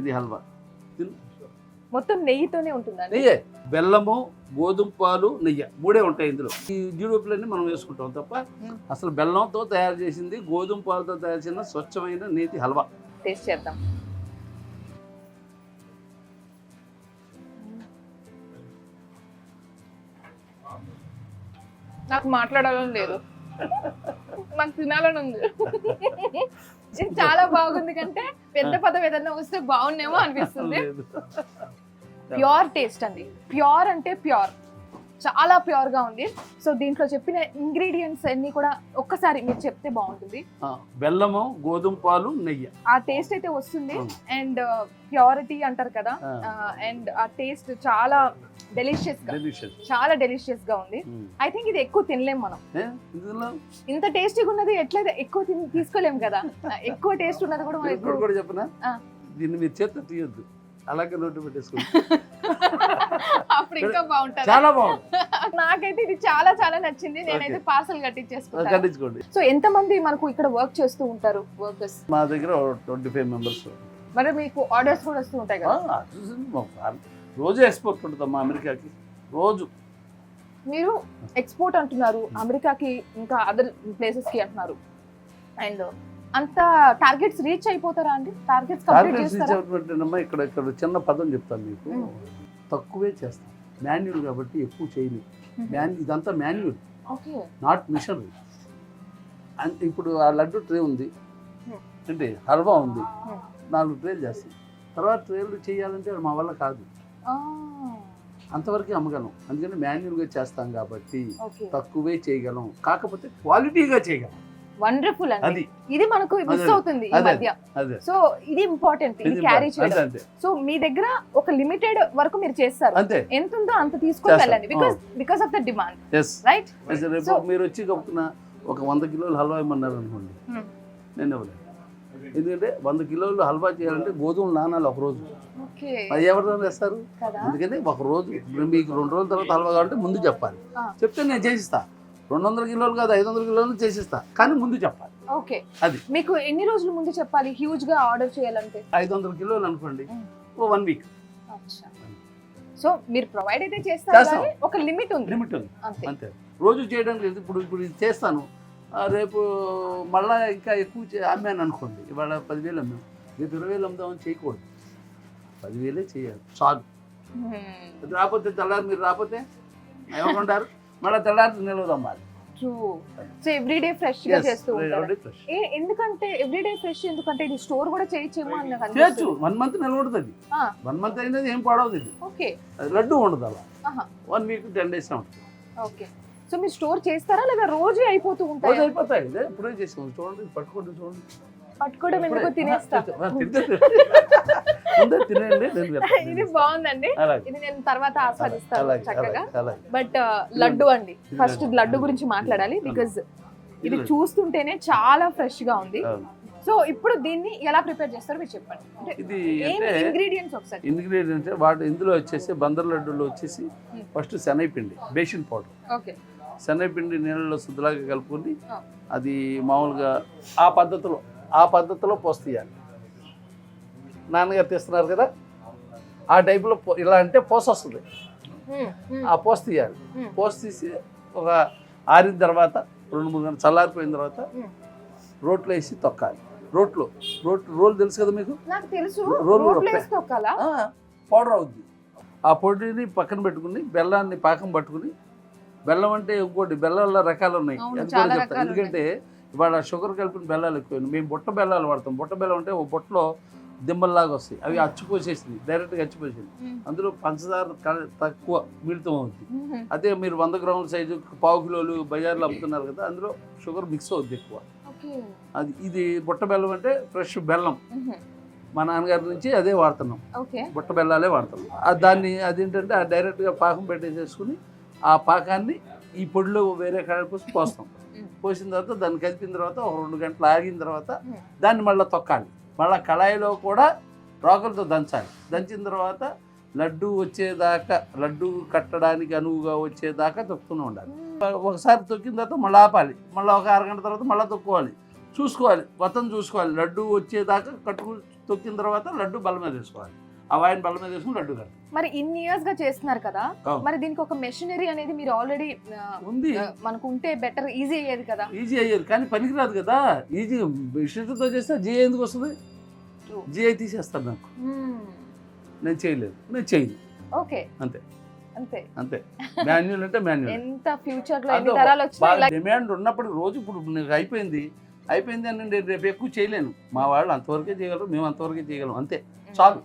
ఇది హల్వా. తిను. మొత్తం నెయ్యితోనే ఉంటుందండి నెయ్యే. బెల్లము గోధుమ పాలు నెయ్యి. మూడే ఉంటాయి ఇందులో. ఈ జీడిపప్పులన్నీ మనం వేసుకుంటాం తప్ప. అసలు బెల్లంతో తయారు చేసింది గోధుమ పాలతో తయారు చేసిన స్వచ్ఛమైన నేతి హల్వా. టేస్ట్ చేద్దాం. నాకు మాట్లాడాలని లేదు. తినాలని ఉంది ఇది చాలా బాగుంది కంటే పెద్ద పదం ఏదన్నా వస్తే బాగుండేమో అనిపిస్తుంది. ప్యూర్ టేస్ట్ అండి. ప్యూర్ అంటే ప్యూర్. చాలా ప్యూర్గా ఉంది. సో దీంట్లో చెప్పిన ఇంగ్రీడియంట్స్ అన్ని కూడా ఒక్కసారి మీరు చెప్తే బాగుంటుంది. బెల్లము గోధుమ పాలు నెయ్యి. ఆ టేస్ట్ అయితే వస్తుంది. అండ్ ప్యూరిటీ అంటారు కదా. అండ్ ఆ టేస్ట్ చాలా డెలిషియస్గా. డెలిషియస్ చాలా డెలిషియస్గా ఉంది. ఐ థింక్ ఇది ఎక్కువ తినలేం మనం. ఇంత టేస్టీగా ఉన్నది ఎట్లా ఎక్కువ తిని తీసుకోలేం కదా. ఎక్కువ టేస్ట్ ఉన్నది కూడా మనం ఎక్కువ కూడా చెప్పనా. దీన్ని మీరు చేత తీయొద్దు. అలాగే నోటి పెట్టేసుకోండి అప్పుడు ఇంకా బాగుంటుంది. చాలా బాగుంది. నాకైతే ఇది చాలా చాలా నచ్చింది. నేనైతే పార్సల్ కట్టించేసుకుంటాను. కట్టించుకోండి. సో ఎంత మంది మనకు ఇక్కడ వర్క్ చేస్తూ ఉంటారు? వర్కర్స్ మా దగ్గర ట్వంటీ ఫైవ్ మెంబర్స్ మరి మీకు ఆర్డర్స్ కూడా వస్తూ ఉంటాయి కదా? రోజు ఎక్స్పోర్ట్ ఉంటుందమ్మా అమెరికాకి. రోజు. మీరు ఎక్స్పోర్ట్ అంటున్నారు అమెరికాకి ఇంకా అదర్ ప్లేసెస్కి అంటున్నారు. అండ్ అంత టార్గెట్స్ రీచ్ అయిపోతారా అండి? టార్గెట్స్ టార్గెట్స్ చేస్తారా? ఇచ్చేటమ్మా ఇక్కడ ఇక్కడ చిన్న పదం చెప్తాను మీకు. తక్కువే చేస్తాం. మాన్యువల్ కాబట్టి ఎక్కువ చేయలేదు మ్యాన్ ఇదంతా manual okay. Not machinery and ఇప్పుడు ఆ లడ్డు ట్రే ఉంది. అంటే హల్వా ఉంది. నాలుగు ట్రేలు చేస్తాం. తర్వాత ట్రేలు చేయాలంటే మా వల్ల కాదు. అంతవరకు అమ్మగలం. అందుకని మాన్యువల్గా చేస్తాం కాబట్టి తక్కువే చేయగలం. కాకపోతే క్వాలిటీగా చేయగలం. వండర్ఫుల్ అండి. ఇది మనకు మిస్. అవుతుంది ఈ. మధ్య. సో ఇది ఇంపార్టెంట్. ఇది క్యారీ చేయడం. సో మీ దగ్గర ఒక లిమిటెడ్ వరకు మీరు చేస్తారు. ఎంత ఉందో అంత తీసుకొని. వెళ్ళండి. Because because of the demand right మీరు వచ్చి ఒక వంద కిలోలు హల్వా ఇమ్మన్నారు అనుకోండి Hmm. నేను ఇవ్వలేదు ఎందుకంటే వంద కిలోలు హల్వా చేయాలంటే గోధుమలు నానాలి ఒక రోజు ఓకే. అది ఎవరు వేస్తారు? అందుకని ఒక రోజు ఇప్పుడు మీకు రెండు రోజుల తర్వాత హల్వా కావాలంటే ముందు చెప్పాలి. చెప్తే నేను చేసిస్తా. రెండు వందల కిలోలు కాదు ఐదు వందల కిలోలు చేసిస్తా. కానీ ముందు చెప్పాలి. ఓకే. అది. మీకు ఎన్ని రోజుల ముందు చెప్పాలి? హ్యూజ్గా ఆర్డర్ చేయాలంటే? ఐదు వందల కిలోలు అనుకోండి. ఓ వన్ వీక్. సో మీరు ప్రొవైడ్ అయితే చేస్తారు ఒక లిమిట్ ఉంది. లిమిట్ ఉంది. అంతే. రోజు చేయడానికి లేదు. ఇప్పుడు ఇప్పుడు చేస్తాను. రేపు మళ్ళా ఇంకా ఎక్కువ అమ్మాను అనుకోండి. ఇవాళ పదివేలు అమ్మాను రేపు ఇరవై వేలు అమ్ముదామని చేయకూడదు. పదివేలే చేయాలి. చాలు. రాకపోతే తెల్లారి మీరు రాకపోతే ఏమనుకుంటారు? మళ్ళీ తెల్లారి నిలవదు అమ్మాలి సో ఎవ్రీడే ఫ్రెష్గా చేస్తూ ఎందుకంటే ఎవ్రీడే ఫ్రెష్ ఎందుకంటే ఇది స్టోర్ కూడా చేయొచ్చేమో అని నాకు చేయొచ్చు. వన్ మంత్ నిలబడుతుంది. వన్ మంత్ అయినది ఏం పాడవదు ఇది. ఓకే లడ్డు ఉండదు అలా. వన్ వీక్ టెన్ డేస్ ఉంటుంది. ఓకే సో మీరు స్టోర్ చేస్తారా లేదా రోజు అయిపోతూ రోజు ఉంటాయి అయిపోతాయి. ఇదే ఇప్పుడే చేసాము చూడండి పట్టుకోండి చూడండి. పట్టుకోవడం ఎందుకు? ఇప్పుడే. తినేస్తా. ఆ, తింటే ముందే తినేయండి నేను చెప్తాను. ఇది బాగుందండి. అలాగే. ఇది నేను తర్వాత ఆస్వాదిస్తాను అలాగే చక్కగా. అలాగే అలాగే. బట్ లడ్డు అండి. ఫస్ట్ లడ్డు గురించి మాట్లాడాలి బికాజ్ ఇది. చూస్తుంటేనే చాలా ఫ్రెష్గా ఉంది. అవును. సో ఇప్పుడు దీన్ని ఎలా ప్రిపేర్ చేస్తారో మీరు చెప్పండి. అంటే ఇది ఏం అంటే ఇంగ్రీడియంట్స్ ఒకసారి? ఇంగ్రీడియంట్స్ వాటి ఇందులో వచ్చేసి బందర్ లడ్డూలో వచ్చేసి. ఫస్ట్ శనగపిండి బేసిన్ పౌడర్. ఓకే. శనగపిండి నీళ్ళలో శుద్ధలాగా కలుపుకొని. అది మామూలుగా ఆ పద్ధతిలో ఆ పద్ధతిలో పోస్తీయాలి నాన్నగారు తీస్తున్నారు కదా ఆ టైపులో పో- ఇలా అంటే పోస వస్తుంది. ఆ పోస్ తీయాలి. పోస్ తీసి ఒక ఆరిన తర్వాత రెండు మూడు గంటలు చల్లారిపోయిన తర్వాత. రోట్లో వేసి తొక్కాలి. రోట్లో రోట్ రోల్ తెలుసు కదా మీకు? రోలు పౌడర్ అవుద్ది. ఆ పొడిని పక్కన పెట్టుకుని బెల్లాన్ని పాకం పట్టుకుని బెల్లం అంటే ఇంకోటి బెల్లాల్లో రకాలు ఉన్నాయి అది కూడా చెప్తాను ఎందుకంటే ఇవాళ షుగర్ కలిపిన బెల్లాలు ఎక్కువ మేము బుట్ట బెల్లాలు వాడతాం. బుట్ట బెల్లం అంటే ఒక బుట్టలో దిమ్మల్లాగా వస్తాయి. అవి అచ్చిపోసేసింది. డైరెక్ట్గా అచ్చిపోసేసింది. అందులో పంచదార తక్కువ మిళితం అవుద్ది. అదే మీరు వంద గ్రాముల సైజు పావు కిలోలు బజార్లో అమ్ముతున్నారు కదా అందులో షుగర్ మిక్స్ అవుద్ది ఎక్కువ. అది ఇది బుట్ట బెల్లం అంటే ఫ్రెష్ బెల్లం. మా నాన్నగారి నుంచి అదే వాడుతున్నాం. బుట్ట బెల్లాలే వాడతాం ఆ దాన్ని అదేంటంటే ఆ డైరెక్ట్గా పాకం పెట్టేసేసుకుని ఆ పాకాన్ని ఈ పొడిలో వేరే కాడ పోసి పోస్తాం. పోసిన తర్వాత దాన్ని కలిపిన తర్వాత ఒక రెండు గంటలు ఆగిన తర్వాత. దాన్ని మళ్ళీ తొక్కాలి. మళ్ళీ కళాయిలో కూడా రోకలతో దంచాలి. దంచిన తర్వాత లడ్డు వచ్చేదాకా లడ్డు కట్టడానికి అనువుగా వచ్చేదాకా తొక్కుతూనే ఉండాలి. ఒకసారి తొక్కిన తర్వాత మళ్ళీ ఆపాలి. మళ్ళీ ఒక అరగంట తర్వాత మళ్ళీ తొక్కుకోవాలి చూసుకోవాలి. వతం చూసుకోవాలి. లడ్డు వచ్చేదాకా కట్టుకు తొక్కిన తర్వాత లడ్డు బల్ల మీద వేసుకోవాలి. ఆ వాయిన్ బల్ల మీద వేసుకుని లడ్డు కట్టాలి మరి ఇన్ని ఇయర్స్గా చేస్తున్నారు కదా అవును. మరి దీనికి ఒక మెషినరీ అనేది మీరు ఆల్రెడీ ఉంది. మనకు ఉంటే బెటర్ ఈజీ అయ్యేది కదా. ఈజీ అయ్యేది కానీ పనికిరాదు కదా. ఈజీ ఇష్టంతో చేస్తే జిఐ ఎందుకు వస్తుంది? True. జిఐ తీసేస్తాను నాకు. నేను చేయలేదు నేను చేయను. ఓకే అంతే. అంతే. అంతే. మాన్యువల్ అంటే మాన్యువల్ ఎంత ఫ్యూచర్లో ఎన్ని అదో తరాలు వచ్చినా బాగా ఇలా డిమాండ్ ఉన్నప్పుడు రోజు ఇప్పుడు నాకు అయిపోయింది. అయిపోయింది అని నేను రేపు ఎక్కువ చేయలేను. మా వాళ్ళు అంతవరకే చేయగలరు మేము అంతవరకే చేయగలం. అంతే. చాలు.